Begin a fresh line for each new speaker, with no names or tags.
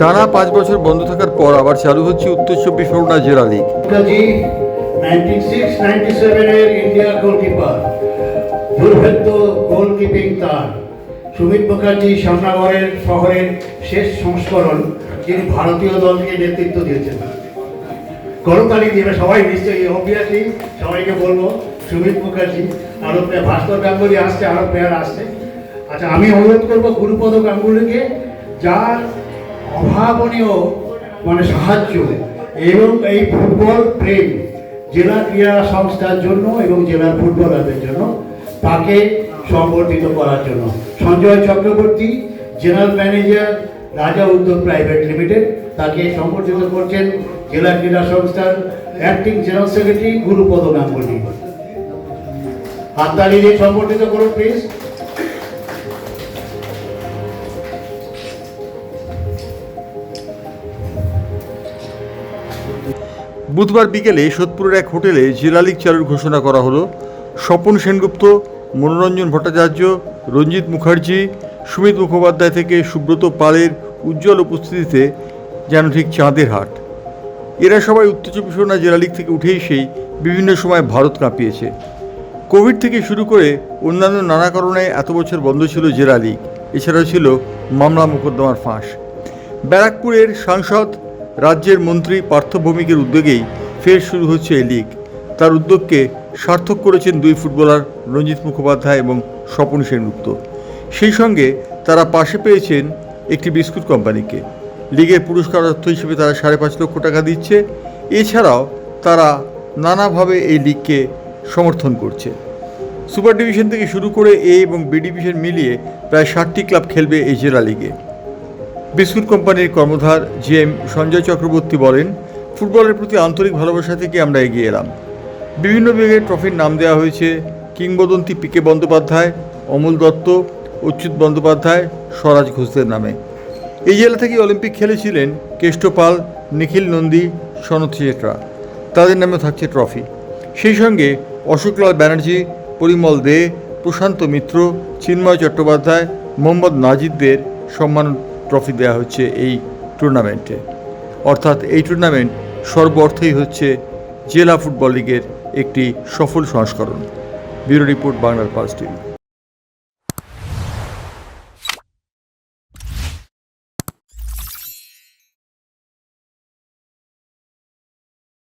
টানা পাঁচ বছর বন্ধ থাকার পর আবার চালু হচ্ছে উত্তর চব্বিশ পরগনা জেলা লিগ।
সুমিত মুখার্জি শহরের শেষ সংস্করণ যিনি ভারতীয় দলকে নেতৃত্ব দিয়েছেন। সবাই নিশ্চয়ই অবভিয়াসলি সবাইকে বলব, সুমিত মুখার্জি আরও প্লেয়ার ভাস্কর গাঙ্গুলি আসছে আরও প্লেয়ার আসছে। আচ্ছা আমি অনুরোধ করব গুরুপদ গাঙ্গুলিকে, যার অভাবনীয় মানে সাহায্য এবং এই ফুটবল প্রেম জেলা ক্রীড়া সংস্থার জন্য এবং জেলার ফুটবলারদের জন্য তাকে সংবর্ধিত করার জন্য। সঞ্জয় চক্রবর্তী, জেনারেল ম্যানেজার রাজা উদ্যোগ প্রাইভেট লিমিটেড, তাকে সংবর্ধিত করছেন জেলা ক্রীড়া সংস্থার acting general secretary Gurupada Ganguly. হাততালি দিয়ে সংবর্ধিত করুন প্লিজ
বুধবার বিকেলে সোদপুরের এক হোটেলে জেলা লিগ চালুর ঘোষণা করা হলো। স্বপন সেনগুপ্ত, মনোরঞ্জন ভট্টাচার্য, রঞ্জিত মুখার্জি, সুমিত মুখোপাধ্যায় থেকে সুব্রত পালের উজ্জ্বল উপস্থিতিতে যেন ঠিক চাঁদের হাট। এরা সবাই উত্তর চব্বিশ পরগনা জেলা লিগ থেকে উঠেই সেই বিভিন্ন সময় ভারত কাঁপিয়েছে। কোভিড থেকে শুরু করে অন্যান্য নানা কারণে এত বছর বন্ধ ছিল জেলা লিগ। এছাড়াও ছিল মামলা মোকদ্দমার ফাঁস। ব্যারাকপুরের সাংসদ রাজ্যের মন্ত্রী পার্থ ভৌমিকের উদ্যোগেই ফের শুরু হচ্ছে এই লিগ। তার উদ্যোগকে সার্থক করেছেন দুই ফুটবলার রঞ্জিত মুখোপাধ্যায় এবং স্বপন সেনগুপ্ত। সেই সঙ্গে তারা পাশে পেয়েছেন একটি বিস্কুট কোম্পানিকে। লিগের পুরস্কার অর্থ হিসেবে তারা সাড়ে পাঁচ লক্ষ টাকা দিচ্ছে। এছাড়াও তারা নানাভাবে এই লিগকে সমর্থন করছে। সুপার ডিভিশন থেকে শুরু করে এ এবং বি ডিভিশন মিলিয়ে প্রায় ষাটটি ক্লাব খেলবে এই জেলা লিগে। বিস্কুট কোম্পানির কর্মধার জি এম সঞ্জয় চক্রবর্তী বলেন, ফুটবলের প্রতি আন্তরিক ভালোবাসা থেকে আমরা এগিয়ে এলাম। বিভিন্ন বিভাগে ট্রফির নাম দেওয়া হয়েছে কিংবদন্তি পিকে বন্দ্যোপাধ্যায়, অমল দত্ত, অচ্যুত বন্দ্যোপাধ্যায়, স্বরাজ ঘোষদের নামে। এই জেলা থেকে অলিম্পিক খেলেছিলেন কেষ্টপাল নিখিল নন্দী সনথ চেট্রা তাদের নামেও থাকছে ট্রফি। সেই সঙ্গে অশোকলাল ব্যানার্জি, পরিমল দে, প্রশান্ত মিত্র, চিন্ময় চট্টোপাধ্যায়, মোহাম্মদ নাজিদদের সম্মান ট্রফি দেওয়া হচ্ছে এই টুর্নামেন্টে অর্থাৎ এই টুর্নামেন্ট সর্ব অর্থেই হচ্ছে জেলা ফুটবল লিগের একটি সফল সংস্করণ। ব্যুরো রিপোর্ট বাংলার পাঁচ টিভি।